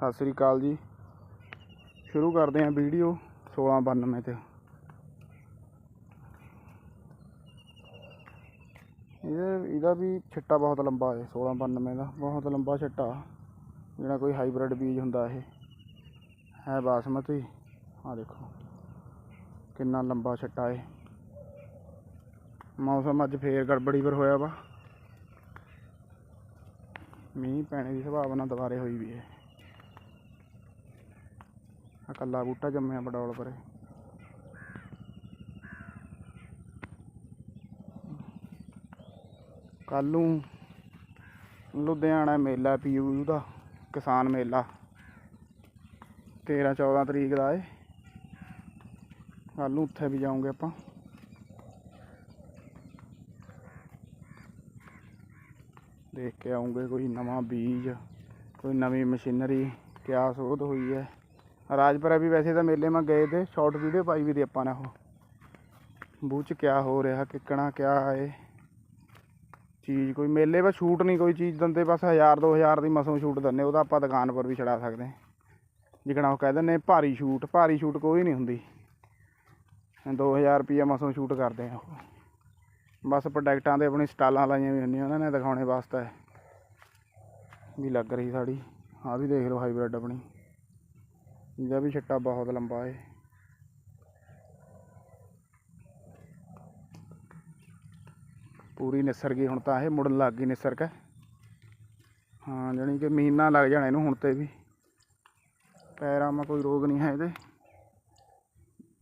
ਸਤਿ ਸ੍ਰੀ ਅਕਾਲ ਜੀ। ਸ਼ੁਰੂ ਕਰਦੇ ਹਾਂ ਵੀਡੀਓ 1692 ਤੇ। ਇਹ ਇਹਦਾ ਵੀ ਛਿੱਟਾ ਬਹੁਤ ਲੰਬਾ ਹੈ 1692 ਦਾ। ਬਹੁਤ ਲੰਬਾ ਛਿੱਟਾ, ਜਿਹੜਾ ਕੋਈ ਹਾਈਬ੍ਰਿਡ ਬੀਜ ਹੁੰਦਾ ਇਹ। ਹੈ ਬਾਸਮਤੀ। ਆ ਦੇਖੋ, ਕਿੰਨਾ ਲੰਬਾ ਛਿੱਟਾ ਹੈ ਮੌਸਮ ਅੱਜ ਫੇਰ ਗੜਬੜੀ ਪਰ ਹੋਇਆ ਵਾ। ਮੀਂਹ ਪੈਣੇ ਦੀ ਸੰਭਾਵਨਾ ਦੁਬਾਰੇ ਹੋਈ ਵੀ ਹੈ। ਆ ਕੱਲਾ ਬੂਟਾ ਜੰਮਿਆ ਬਡੌਲ ਪਰੇ। ਕੱਲ ਨੂੰ ਲੁਧਿਆਣਾ ਮੇਲਾ ਪੀਯੂ ਦਾ, ਕਿਸਾਨ ਮੇਲਾ। 13 14 ਤਰੀਕ ਦਾ ਏ। ਕੱਲ ਨੂੰ ਉੱਥੇ ਵੀ ਜਾਵਾਂਗੇ ਆਪਾਂ। ਦੇਖ ਕੇ ਆਉਂਗੇ ਕੋਈ ਨਵਾਂ ਬੀਜ, ਕੋਈ ਨਵੀਂ ਮਸ਼ੀਨਰੀ, ਕਿਆ ਸੋਧ ਹੋਈ ਹੈ। ਰਾਜਪੁਰਾ ਵੀ ਵੈਸੇ ਤਾਂ ਮੇਲੇ ਮੈਂ ਗਏ ਤੇ ਸ਼ਾਰਟ ਵੀਡੀਓ ਪਾਈ ਵੀ ਤੇ ਆਪਾਂ ਨੇ ਉਹ। ਬੂਹ ਚ ਕਿਆ ਹੋ ਰਿਹਾ, ਕਿੱਕਣਾ ਕਿਆ ਹੈ। ਚੀਜ਼ ਕੋਈ ਮੇਲੇ 'ਤੇ ਛੂਟ ਨਹੀਂ ਕੋਈ ਚੀਜ਼ ਦਿੰਦੇ, ਬਸ 1000 2000 ਦੀ ਮਸੋਂ ਛੂਟ ਦਿੰਦੇ ਉਹਦਾ ਆਪਾਂ ਦੁਕਾਨ ਪਰ ਵੀ ਛੜਾ ਸਕਦੇ ਹਾਂ। ਜਿਕਣਾ ਉਹ ਕਹਿ ਦਿੰਦੇ ਭਾਰੀ ਛੂਟ ਭਾਰੀ ਛੂਟ ਕੋਈ ਨਹੀਂ ਹੁੰਦੀ। 2000 ਰੁਪਈਆ ਮਸੋਂ ਸ਼ੂਟ ਕਰਦੇ ਆ ਉਹ। ਬਸ ਪ੍ਰੋਡਕਟਾਂ ਦੇ ਆਪਣੀ ਸਟਾਲਾਂ ਲਾਈਆਂ ਵੀ ਹੁੰਦੀਆਂ, ਉਹਨਾਂ ਨੇ ਦਿਖਾਉਣੇ ਵਾਸਤੇ। ਵੀ ਲੱਗ ਰਹੀ ਸਾੜੀ। ਆਹ ਵੀ ਦੇਖ ਲਓ ਹਾਈਬ੍ਰਿਡ ਆਪਣੀ। ਇਹਦਾ ਵੀ ਛੱਟਾ ਬਹੁਤ ਲੰਬਾ ਹੈ ਪੂਰੀ ਨਿਸਰ ਗਈ ਹੁਣ ਤਾਂ ਇਹ ਮੁੜਨ ਲੱਗ ਗਈ ਨਿਸਰ ਕੇ। ਹਾਂ, ਜਾਣੀ ਕਿ ਮਹੀਨਾ ਲੱਗ ਜਾਣਾ ਇਹਨੂੰ ਹੁਣ ਤੇ ਵੀ। ਪੈਰਾਂ 'ਮਾ ਕੋਈ ਰੋਗ ਨਹੀਂ ਹੈ ਇਹਦੇ।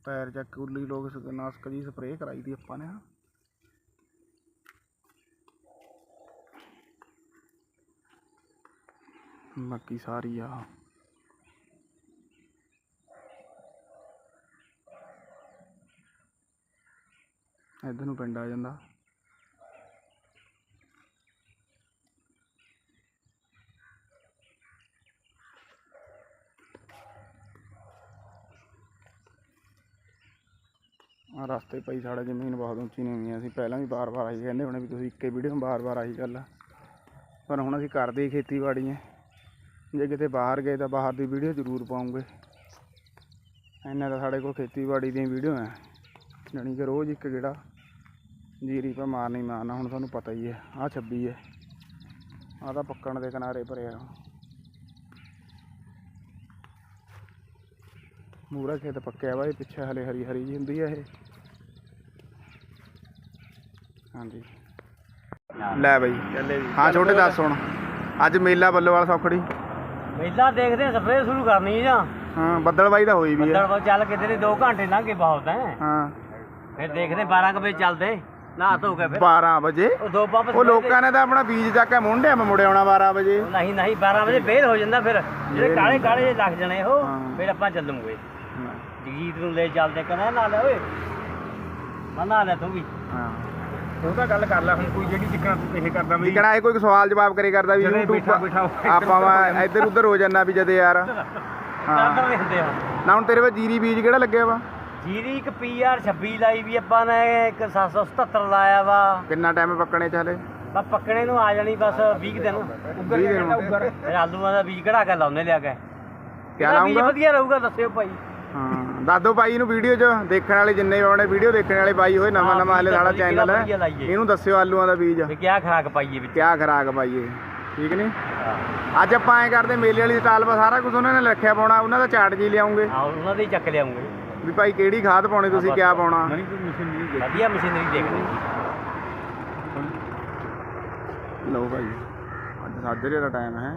ਪੈਰ ਚੱਕ ਕੁੱਲੀ ਲੋਕ ਨਾਸਕ ਦੀ ਸਪਰੇਅ ਕਰਾਈ ਦੀ ਆਪਾਂ ਨੇ ਬਾਕੀ ਸਾਰੀ ਆ। ਇੱਧਰ ਨੂੰ ਪਿੰਡ ਆ ਜਾਂਦਾ। ਆ ਰਸਤੇ ਪਈ ਸਾਡਾ ਜ਼ਮੀਨ ਬਹੁਤ ਉੱਚੀ ਨਹੀਂ ਹੈ ਅਸੀਂ ਪਹਿਲਾਂ ਵੀ ਬਾਰ-ਬਾਰ ਆਈ ਕਹਿੰਦੇ ਹੁਣੇ ਵੀ ਤੁਸੀਂ ਇੱਕੇ ਵੀਡੀਓ ਬਾਰ-ਬਾਰ ਆਈ ਗੱਲ ਆ। ਪਰ ਹੁਣ ਅਸੀਂ ਕਰਦੇ ਹੀ ਖੇਤੀਬਾੜੀ ਹੈ ਜੇ ਕਿਤੇ ਬਾਹਰ ਗਏ ਤਾਂ ਬਾਹਰ ਦੀ ਵੀਡੀਓ ਜ਼ਰੂਰ ਪਾਉਂਗੇ। ਇੰਨਾ ਤਾਂ ਸਾਡੇ ਕੋਲ ਖੇਤੀਬਾੜੀ ਦੀਆਂ ਵੀਡੀਓ ਹੈ ਜਾਣੀ ਕਿ ਰੋਜ਼ ਇੱਕ ਗੇੜਾ ਜੀਰੀ ਪਾ ਮਾਰਨੀ ਮਾਰਨਾ ਹੁਣ ਤੁਹਾਨੂੰ ਪਤਾ ਹੀ ਹੈ ਆਹ 26 ਹੈ। ਆਹ ਤਾਂ ਪੱਕਣ ਦੇ ਕਿਨਾਰੇ ਭਰਿਆ ਮੂਰਾ ਖੇਤ ਪੱਕਿਆ ਵਾ ਇਹ ਪਿੱਛੇ ਹਲੇ ਹਰੀ ਹਰੀ ਜੀ ਹੁੰਦੀ ਹੈ ਇਹ। ਹਾਂਜੀ। ਲੈ ਬਈ। ਹਾਂ ਛੋਟੇ ਦੱਸ ਹੁਣ। ਅੱਜ ਮੇਲਾ ਬੱਲੋਵਾਲ ਸੌਖੜੀ। ਮੇਲਾ ਦੇਖਦੇ ਆ ਸਪਰੇਅ ਸ਼ੁਰੂ ਕਰਨੀ ਜਾਂ ਹਾਂ ਬੱਦਲਬਾਈ ਤਾਂ ਹੋਈ ਵੀ ਹੈ ਬੱਦਲ ਚੱਲ ਕਿਤੇ ਨਹੀਂ 2 ਘੰਟੇ ਲੰਘੇ ਬਹੁਤ ਹੈ। ਹਾਂ। ਫਿਰ ਦੇਖਦੇ 12 ਕੁ ਵਜੇ ਚੱਲਦੇ। ਨਹਾ ਧੋ ਕੇ ਫਿਰ। 12 ਵਜੇ? ਉਹ ਦੋ ਪੰਪ ਉਹ ਲੋਕਾਂ ਨੇ ਤਾਂ ਆਪਣਾ ਬੀਜ ਚੱਕ ਕੇ ਮੁੰਡਿਆਂ ਮੈਂ ਮੁੜੇ ਆਉਣਾ 12 ਵਜੇ। ਨਹੀਂ ਨਹੀਂ 12 ਵਜੇ ਫੇਰ ਹੋ ਜਾਂਦਾ ਫਿਰ। ਜਿਹੜੇ ਕਾਲੇ ਕਾਲੇ ਲੱਗ ਜਾਣੇ ਉਹ। ਫਿਰ ਆਪਾਂ ਚੱਲੂਗੇ। ਜਗੀਤ ਨੂੰ ਲੈ ਚੱਲਦੇ ਕਹਿੰਦਾ ਨਾ ਲੈ ਓਏ। ਮੈਂ ਨਾ ਲੈ ਤੂੰ ਵੀ। ਹਾਂ। ਉਹ ਤਾਂ ਗੱਲ ਕਰ ਲੈ ਹੁਣ ਕੋਈ ਜਿਹੜੀ ਜਿੱਕਣਾ ਇਹ ਕਰਦਾ ਵੀ। ਜਿਕਣਾ ਇਹ ਕੋਈ ਸਵਾਲ ਜਵਾਬ ਕਰੇ ਕਰਦਾ ਵੀ YouTube ਆਪਾਂ ਵਾ ਇੱਧਰ ਉੱਧਰ ਹੋ ਜਾਂਦਾ ਵੀ ਜਦੇ ਯਾਰ। ਹਾਂ। ਨਾ ਹੁਣ ਤੇਰੇ ਵੇ ਜੀਰੀ ਬੀਜ ਕਿਹੜਾ ਲੱਗਿਆ ਵਾ? ਜੀਰੀ ਇੱਕ ਪੀਆਰ 26 ਲਾਈ ਵੀ ਆਪਾਂ ਨੇ ਇੱਕ 777 ਲਾਇਆ ਵਾ। ਕਿੰਨਾ ਟਾਈਮ ਪੱਕਣੇ ਚ ਹਲੇ? ਬਸ ਪੱਕਣੇ ਨੂੰ ਆ ਜਾਣੀ ਬਸ 20 ਦਿਨ। ਉੱਗਰ ਵੀਹ ਦਿਨ। ਉੱਗਰ। ਫਿਰ ਆਲੂਆਂ ਦਾ ਬੀਜ ਕਢਾ ਕੇ ਲਾਉਨੇ ਲਿਆ ਕੇ। ਕਿਆ ਇਹਦਾ ਬੀਜ ਲਾਉਂਗਾ? ਵਧੀਆ ਰਹੂਗਾ ਦੱਸਿਓ ਭਾਈ। ਹਾਂ ਦਾਦੋ ਭਾਈ ਨੂੰ ਵੀਡੀਓ 'ਚ ਦੇਖਣ ਵਾਲੇ ਜਿੰਨੇ ਵੀ ਆਉਣੇ ਵੀਡੀਓ ਦੇਖਣ ਵਾਲੇ ਬਾਈ ਹੋਏ ਨਵਾਂ ਹਾਂ, ਨਵਾਂ ਹਲੇ ਸਾਡਾ ਚੈਨਲ ਹੈ। ਵਧੀਆ ਲਾਈਏ। ਇਹਨੂੰ ਦੱਸਿਓ ਆਲੂਆਂ ਦਾ ਬੀਜ। ਵੀ ਕਿਆ ਖਰਾਕ ਪਾਈਏ ਵਿੱਚ। ਕਿਆ ਖਰਾਕ ਪਾਈਏ ਠੀਕ ਨਹੀਂ ਅੱਜ ਆਪਾਂ ਐ ਕਰਦੇ ਮੇਲੇ ਵਾਲੀ ਸਟਾਲ 'ਪਾ ਸਾਰਾ ਕੁਝ ਉਹਨਾਂ ਨੇ ਰੱਖਿਆ ਪਾਉਣਾ ਉਹਨਾਂ ਦਾ ਚਾਰਟ ਜੀ ਲਿਆਉਂਗੇ। ਆ ਉਹਨਾਂ ਦੇ ਹੀ ਚੱਕ ਲਿਆਉਂਗੇ। ਵੀ ਭਾਈ ਕਿਹੜੀ ਖਾਦ ਪਾਉਣੀ ਤੁਸੀਂ ਕਿਆ ਪਾਉਣਾ? ਮਨੀ ਕੋਈ ਮਸ਼ੀਨ ਨਹੀਂ ਗਈ ਵਧੀਆ ਮਸ਼ੀਨਰੀ ਦੇਖਦੇ ਲਓ ਭਾਈ ਅੱਜ ਸਾਜਰੇ ਦਾ ਟਾਈਮ ਹੈ।